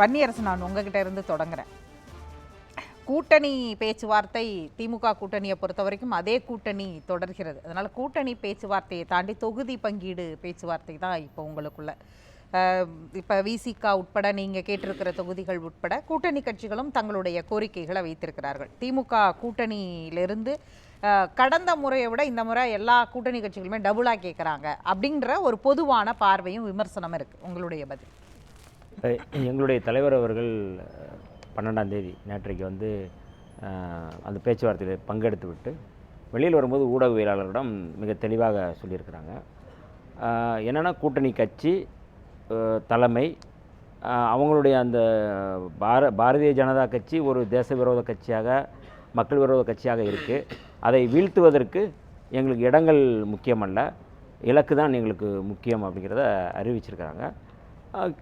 வன்னியரசு நான் உங்ககிட்ட இருந்து தொடங்குறேன். கூட்டணி பேச்சுவார்த்தை திமுக கூட்டணியை பொறுத்த வரைக்கும் அதே கூட்டணி தொடர்கிறது. அதனால் கூட்டணி பேச்சுவார்த்தையை தாண்டி தொகுதி பங்கீடு பேச்சுவார்த்தை தான் இப்போ உங்களுக்குள்ள. இப்போ விசிகா உட்பட நீங்கள் கேட்டிருக்கிற தொகுதிகள் உட்பட கூட்டணி கட்சிகளும் தங்களுடைய கோரிக்கைகளை வைத்திருக்கிறார்கள். திமுக கூட்டணியிலிருந்து கடந்த முறையை விட இந்த முறை எல்லா கூட்டணி கட்சிகளுமே டபுளாக கேட்குறாங்க அப்படின்ற ஒரு பொதுவான பார்வையும் விமர்சனம் இருக்குது உங்களுடைய பதில்? எங்களுடைய தலைவர் அவர்கள் பன்னெண்டாம் தேதி நேற்றைக்கு வந்து அந்த பேச்சுவார்த்தையில் பங்கெடுத்து விட்டு வெளியில் வரும்போது ஊடகவியலாளர்களிடம் மிக தெளிவாக சொல்லியிருக்கிறாங்க. என்னென்னா கூட்டணி கட்சி தலைமை அவங்களுடைய அந்த பார பாரதிய ஜனதா கட்சி ஒரு தேச விரோத கட்சியாக மக்கள் விரோத கட்சியாக இருக்குது அதை வீழ்த்துவதற்கு எங்களுக்கு இடங்கள் முக்கியமல்ல. இலக்கு தான் எங்களுக்கு முக்கியம் அப்படிங்கிறத அறிவிச்சிருக்கிறாங்க.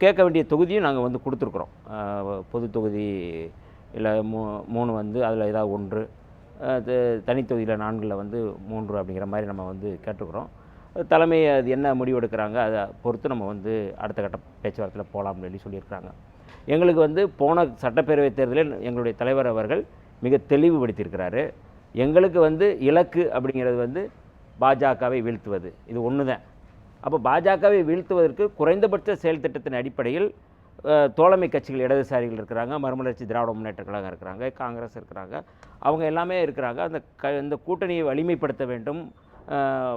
கேட்க வேண்டிய தொகுதியும் நாங்கள் வந்து கொடுத்துருக்குறோம். பொது தொகுதி இல்லை மூ மூணு வந்து அதில் ஏதாவது ஒன்று தனித்தொகுதியில் நான்கில் வந்து மூன்று அப்படிங்கிற மாதிரி நம்ம வந்து கேட்டுக்கிறோம். தலைமை அது என்ன முடிவு எடுக்கிறாங்க அதை பொறுத்து நம்ம வந்து அடுத்த கட்ட பேச்சுவார்த்தையில் போகலாம் சொல்லி சொல்லியிருக்கிறாங்க. எங்களுக்கு வந்து போன சட்டப்பேரவை தேர்தலில் எங்களுடைய தலைவர் அவர்கள் மிக தெளிவுபடுத்தியிருக்கிறாரு. எங்களுக்கு வந்து இலக்கு அப்படிங்கிறது வந்து பாஜகவை வீழ்த்துவது. இது ஒன்று தான் அப்போ பாஜகவை வீழ்த்துவதற்கு குறைந்தபட்ச செயல் திட்டத்தின் அடிப்படையில் தோழமை கட்சிகள் இடதுசாரிகள் இருக்கிறாங்க மறுமலர்ச்சி திராவிட முன்னேற்ற கழகம் இருக்கிறாங்க காங்கிரஸ் இருக்கிறாங்க அவங்க எல்லாமே இருக்கிறாங்க. அந்த க இந்த கூட்டணியை வலிமைப்படுத்த வேண்டும்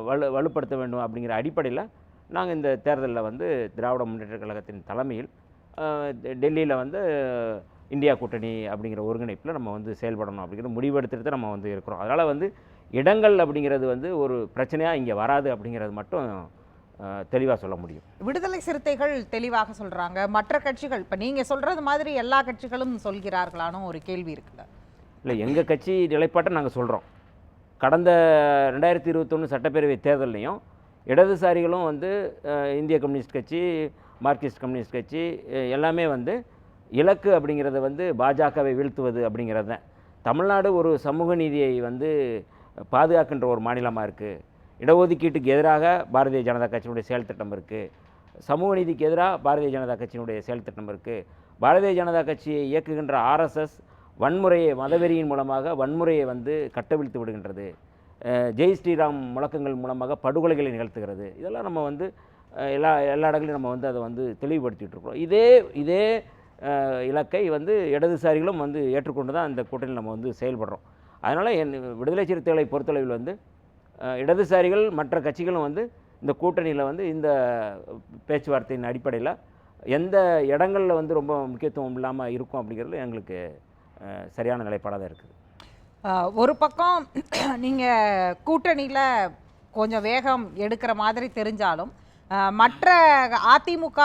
வலு வலுப்படுத்த வேண்டும் அப்படிங்கிற அடிப்படையில் நாங்கள் இந்த தேர்தலில் வந்து திராவிட முன்னேற்ற கழகத்தின் தலைமையில் டெல்லியில் வந்து இந்தியா கூட்டணி அப்படிங்கிற ஒருங்கிணைப்பில் நம்ம வந்து செயல்படணும் அப்படிங்கிற முடிவெடுத்துட்டு நம்ம வந்து இருக்கிறோம். அதனால் வந்து இடங்கள் அப்படிங்கிறது வந்து ஒரு பிரச்சனையாக இங்கே வராது அப்படிங்கிறது மட்டும் தெளிவாக சொல்ல முடியும். விடுதலை சிறுத்தைகள் தெளிவாக சொல்றாங்க. மற்ற கட்சிகள் இப்ப நீங்க சொல்றது மாதிரி எல்லா கட்சிகளும் சொல்கிறார்களான்னு ஒரு கேள்வி இருக்குல்ல இல்லை எங்கள் கட்சி நிலைப்பாட்டை நாங்கள் சொல்கிறோம் கடந்த ரெண்டாயிரத்தி இருபத்தொன்று சட்டப்பேரவை தேர்தல்லையும் இடதுசாரிகளும் வந்து இந்திய கம்யூனிஸ்ட் கட்சி மார்க்சிஸ்ட் கம்யூனிஸ்ட் கட்சி எல்லாமே வந்து இலக்கு அப்படிங்கிறத வந்து பாஜகவை வீழ்த்துவது அப்படிங்கிறது. தான் தமிழ்நாடு ஒரு சமூக நீதியை வந்து பாதுகாக்கின்ற ஒரு மாநிலமாக இருக்குது இடஒதுக்கீட்டுக்கு எதிராக பாரதிய ஜனதா கட்சியினுடைய செயல் திட்டம் இருக்குது சமூக நீதிக்கு எதிராக பாரதிய ஜனதா கட்சியினுடைய செயல் திட்டம் இருக்குது பாரதிய ஜனதா கட்சியை இயக்குகின்ற ஆர்எஸ்எஸ் வன்முறையை மதவெறியின் மூலமாக வன்முறையை வந்து கட்டவிழ்த்து விடுகின்றது. ஜெய் ஸ்ரீராம் முழக்கங்கள் மூலமாக படுகொலைகளை நிகழ்த்துகிறது. இதெல்லாம் நம்ம வந்து எல்லா எல்லா இடங்களையும் நம்ம வந்து அதை வந்து தெளிவுபடுத்திகிட்டு இருக்கிறோம். இதே இதே இலக்கை வந்து இடதுசாரிகளும் வந்து ஏற்றுக்கொண்டு தான் இந்த கூட்டணியில் நம்ம வந்து செயல்படுறோம். அதனால் என் விடுதலை சிறுத்தைகளை பொறுத்தளவில் வந்து இடதுசாரிகள் மற்ற கட்சிகளும் வந்து இந்த கூட்டணியில் வந்து இந்த பேச்சுவார்த்தையின் அடிப்படையில் எந்த இடங்களில் வந்து ரொம்ப முக்கியத்துவம் இல்லாமல் இருக்கும் அப்படிங்கிறது எங்களுக்கு சரியான நிலைப்பாடாக தான் இருக்குது. ஒரு பக்கம் நீங்கள் கூட்டணியில் கொஞ்சம் வேகம் எடுக்கிற மாதிரி தெரிஞ்சாலும் மற்ற அதிமுக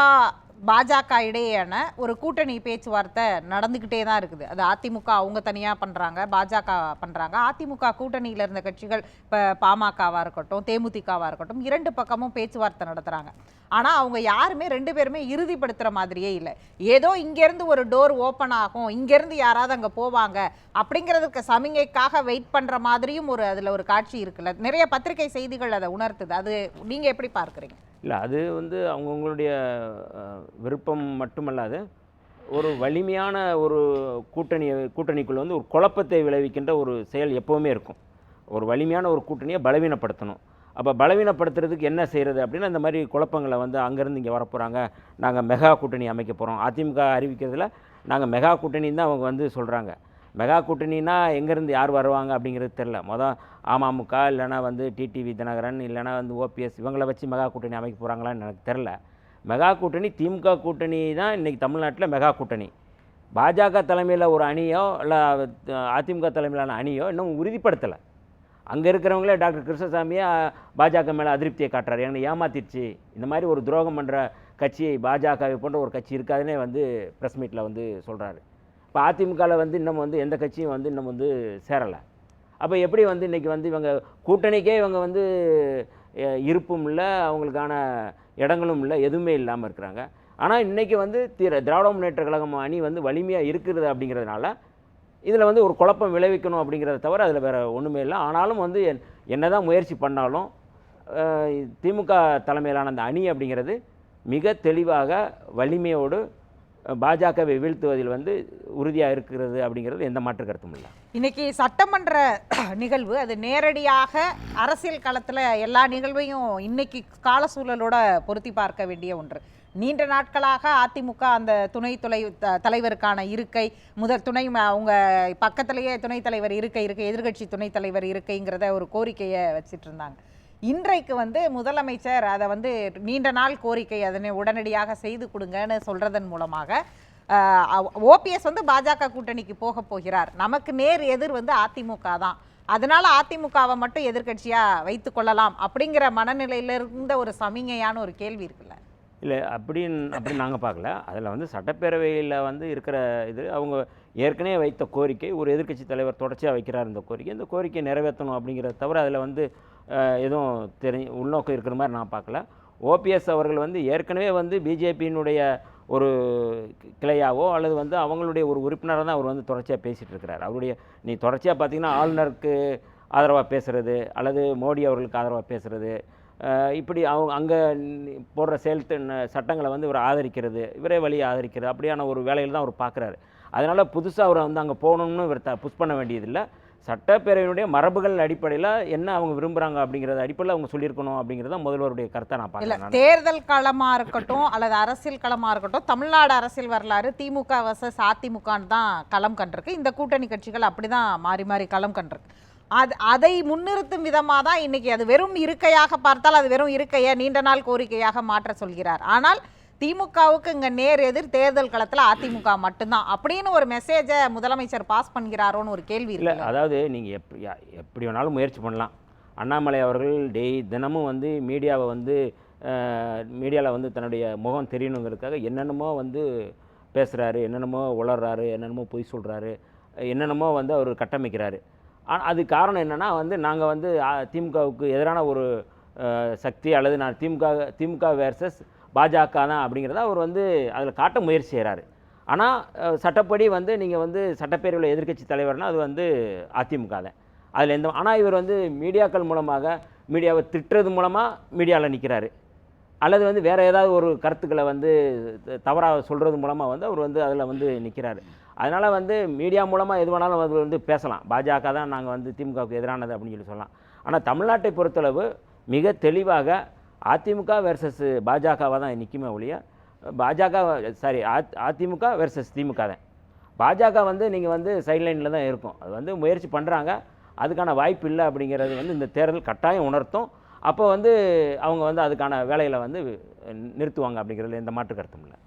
பாஜக இடையேயான ஒரு கூட்டணி பேச்சுவார்த்தை நடந்துக்கிட்டே தான் இருக்குது. அது அதிமுக அவங்க தனியாக பண்ணுறாங்க பாஜக பண்ணுறாங்க அதிமுக கூட்டணியில் இருந்த கட்சிகள் இப்போ பாமகவாக இருக்கட்டும் தேமுதிகவாக இருக்கட்டும் இரண்டு பக்கமும் பேச்சுவார்த்தை நடத்துகிறாங்க ஆனால் அவங்க யாருமே ரெண்டு பேருமே இறுதிப்படுத்துகிற மாதிரியே இல்லை. ஏதோ இங்கேருந்து ஒரு டோர் ஓப்பன் ஆகும் இங்கேருந்து யாராவது அங்கே போவாங்க அப்படிங்கிறதுக்கு சமிகைக்காக வெயிட் பண்ணுற மாதிரியும் ஒரு அதில் ஒரு காட்சி இருக்குல்ல. நிறைய பத்திரிகை செய்திகள் அதை உணர்த்துது. அது நீங்கள் எப்படி பார்க்குறீங்க? இல்லை அது வந்து அவங்கவுங்களுடைய விருப்பம் மட்டுமல்லாது ஒரு வலிமையான ஒரு கூட்டணி கூட்டணிக்குள்ளே வந்து ஒரு குழப்பத்தை விளைவிக்கின்ற ஒரு செயல் எப்போவுமே இருக்கும். ஒரு வலிமையான ஒரு கூட்டணியை பலவீனப்படுத்தணும். அப்போ பலவீனப்படுத்துறதுக்கு என்ன செய்கிறது அப்படின்னா இந்த மாதிரி குழப்பங்களை வந்து அங்கேருந்து இங்கே வரப்போகிறாங்க நாங்கள் மெகா கூட்டணி அமைக்க போகிறோம் அதிமுக அறிவிக்கிறதுல நாங்கள் மெகா கூட்டணின்னு தான் அவங்க வந்து சொல்கிறாங்க மெகா கூட்டணினா எங்கேருந்து யார் வருவாங்க அப்படிங்கிறது தெரில. மொதல் அமமுக இல்லைனா வந்து டிடிவி தினகரன் இல்லைனா வந்து ஓபிஎஸ் இவங்களை வச்சு மெகா கூட்டணி அமைக்க போகிறாங்களான்னு எனக்கு தெரில. மெகா கூட்டணி திமுக கூட்டணி தான் இன்றைக்கி தமிழ்நாட்டில் மெகா கூட்டணி. பாஜக தலைமையில் ஒரு அணியோ இல்லை அதிமுக தலைமையிலான அணியோ இன்னும் உறுதிப்படுத்தலை. அங்கே இருக்கிறவங்களே டாக்டர் கிருஷ்ணசாமியை பாஜக மேலே அதிருப்தியை காட்டுறாரு. எங்களை ஏமாத்திடுச்சு. இந்த மாதிரி ஒரு துரோகம் பண்ணுற கட்சியை பாஜகவை போன்ற ஒரு கட்சி இருக்காதுன்னே வந்து ப்ரெஸ் மீட்டில் வந்து சொல்கிறாரு இப்போ அதிமுகவில் வந்து இன்னும் வந்து எந்த கட்சியும் வந்து இன்னும் வந்து சேரலை. அப்போ எப்படி வந்து இன்றைக்கி வந்து இவங்க கூட்டணிக்கே இவங்க வந்து இருப்பும் இல்லை அவங்களுக்கான இடங்களும் இல்லை எதுவுமே இல்லாமல் இருக்கிறாங்க. ஆனால் இன்றைக்கி வந்து திர திராவிட முன்னேற்ற கழகம் அணி வந்து வலிமையாக இருக்கிறது அப்படிங்கிறதுனால இதில் வந்து ஒரு குழப்பம் விளைவிக்கணும் அப்படிங்கிறத தவிர அதில் வேறு ஒன்றுமே இல்லை. ஆனாலும் வந்து என் என்னதான் முயற்சி பண்ணாலும் திமுக தலைமையிலான அந்த அணி அப்படிங்கிறது மிக தெளிவாக வலிமையோடு பாஜகவை வீழ்த்துவதில் வந்து உறுதியாக இருக்கிறது அப்படிங்கிறது எந்த மாற்று கருத்தும் இல்லை. இன்னைக்கு சட்டமன்ற நிகழ்வு அது நேரடியாக அரசியல் களத்தில் எல்லா நிகழ்வையும் இன்னைக்கு கால சூழலோட பொருத்தி பார்க்க வேண்டிய ஒன்று. நீண்ட நாட்களாக அதிமுக அந்த துணை துளை த- தலைவருக்கான இருக்கை முதல் துணை அவங்க பக்கத்திலேயே துணைத் தலைவர் இருக்கை இருக்கு எதிர்க்கட்சி துணைத் தலைவர் இருக்கைங்கிறத ஒரு கோரிக்கையை வச்சிட்டு இருந்தாங்க இன்றைக்கு வந்து முதலமைச்சர் அதை வந்து நீண்ட நாள் கோரிக்கை அதனை உடனடியாக செய்து கொடுங்கன்னு சொல்றதன் மூலமாக ஓபிஎஸ் வந்து பாஜக கூட்டணிக்கு போக போகிறார். நமக்கு நேர் எதிர் வந்து அதிமுக தான். அதனால அதிமுகவை மட்டும் எதிர்க்கட்சியா வைத்துக் கொள்ளலாம் அப்படிங்கிற மனநிலையில இருந்த ஒரு சமிகையான ஒரு கேள்வி இருக்குல்ல. இல்லை அப்படின்னு அப்படி நாங்கள் பார்க்கல. அதில் வந்து சட்டப்பேரவையில் வந்து இருக்கிற இது அவங்க ஏற்கனவே வைத்த கோரிக்கை ஒரு எதிர்க்கட்சி தலைவர் தொடர்ச்சியாக வைக்கிறார் இந்த கோரிக்கை. இந்த கோரிக்கையை நிறைவேற்றணும் அப்படிங்கிறத தவிர அதில் வந்து எதுவும் தெரி உள்நோக்கம் இருக்கிற மாதிரி நான் பார்க்கல. ஓபிஎஸ் அவர்கள் வந்து ஏற்கனவே வந்து பிஜேபியினுடைய ஒரு கிளையாவோ அல்லது வந்து அவங்களுடைய ஒரு உறுப்பினராக தான் அவர் வந்து தொடர்ச்சியாக பேசிகிட்டு இருக்கிறார். அவருடைய நீ தொடர்ச்சியாக பார்த்தீங்கன்னா ஆளுநருக்கு ஆதரவாக பேசுகிறது அல்லது மோடி அவர்களுக்கு ஆதரவாக பேசுகிறது இப்படி அவங்க அங்கே போடுற செயல் சட்டங்களை வந்து இவர் ஆதரிக்கிறது இவரே வழி ஆதரிக்கிறது அப்படியான ஒரு வேலையில் தான் அவர் பார்க்குறாரு அதனால் புதுசாக அவர் வந்து அங்கே போகணும்னு இவர் த புஷ் பண்ண வேண்டியதில்லை. சட்டப்பேரவையினுடைய மரபுகள் அடிப்படையில் என்ன அவங்க விரும்புகிறாங்க அப்படிங்கிறத அடிப்படையில் அவங்க சொல்லியிருக்கணும் அப்படிங்கிறது தான் முதல்வருடைய கருத்தை நான் பார்க்குறேன் தேர்தல் களமா இருக்கட்டும் அல்லது அரசியல் களமா இருக்கட்டும் தமிழ்நாடு அரசியல் வரலாறு திமுக வர்சஸ் அதிமுகன்னு தான் களம் கண்டிருக்கு. இந்த கூட்டணி கட்சிகள் அப்படிதான் மாறி மாறி களம் கண்டிருக்கு. அது அதை முன்னிறுத்தும் விதமாக தான் இன்னைக்கு அது வெறும் இருக்கையாக பார்த்தால் அது வெறும் இருக்கையை நீண்ட நாள் கோரிக்கையாக மாற்ற சொல்கிறார். ஆனால் திமுகவுக்கு இங்க நேர் எதிர் தேர்தல் களத்துல அதிமுக மட்டும்தான். அப்படின்னு ஒரு மெசேஜை முதலமைச்சர் பாஸ் பண்ணுகிறாரோன்னு ஒரு கேள்வி இல்லை அதாவது நீங்கள் எப்படி எப்படி வேணாலும் முயற்சி பண்ணலாம். அண்ணாமலை அவர்கள் டெய் தினமும் வந்து மீடியாவை வந்து மீடியாவில் வந்து தன்னுடைய முகம் தெரியணுங்கிறதுக்காக என்னென்னமோ வந்து பேசுகிறாரு என்னென்னமோ உளறாரு என்னென்னமோ பொய் சொல்கிறாரு என்னென்னமோ வந்து அவர் கட்டமைக்கிறாரு. ஆனால் அது காரணம் என்னென்னா வந்து நாங்கள் வந்து திமுகவுக்கு எதிரான ஒரு சக்தி அல்லது நான் திமுக திமுக வேர்சஸ் பாஜக தான் அப்படிங்கிறத அவர் வந்து அதில் காட்ட முயற்சி செய்கிறாரு ஆனால் சட்டப்படி வந்து நீங்கள் வந்து சட்டப்பேரவையில் எதிர்க்கட்சி தலைவர்னால் அது வந்து அதிமுக தான். அதில் எந்த ஆனால் இவர் வந்து மீடியாக்கள் மூலமாக மீடியாவை திட்டுறது மூலமாக மீடியாவில் நிற்கிறாரு அல்லது வந்து வேறு ஏதாவது ஒரு கருத்துக்களை வந்து தவறாக சொல்கிறது மூலமாக வந்து அவர் வந்து அதில் வந்து நிற்கிறாரு அதனால் வந்து மீடியா மூலமாக எது வேணாலும் அது வந்து பேசலாம். பாஜக தான் நாங்கள் வந்து திமுகவுக்கு எதிரானது அப்படின்னு சொல்லி சொல்லலாம். ஆனால் தமிழ்நாட்டை பொறுத்தளவு மிக தெளிவாக அதிமுக வெர்சஸ் பாஜகவாக தான் நிற்குமே ஒழிய பாஜக சாரி அதிமுக வெர்சஸ் திமுக தான். பாஜக வந்து நீங்கள் வந்து சைட்லைனில் தான் இருக்கும். அது வந்து முயற்சி பண்ணுறாங்க அதுக்கான வாய்ப்பு இல்லை அப்படிங்கிறது வந்து இந்த தேர்தல் கட்டாயம் உணர்த்தும். அப்போ வந்து அவங்க வந்து அதுக்கான வேலையில் வந்து நிறுத்துவாங்க அப்படிங்கிறதுல எந்த மாற்று கருத்தும் இல்லை.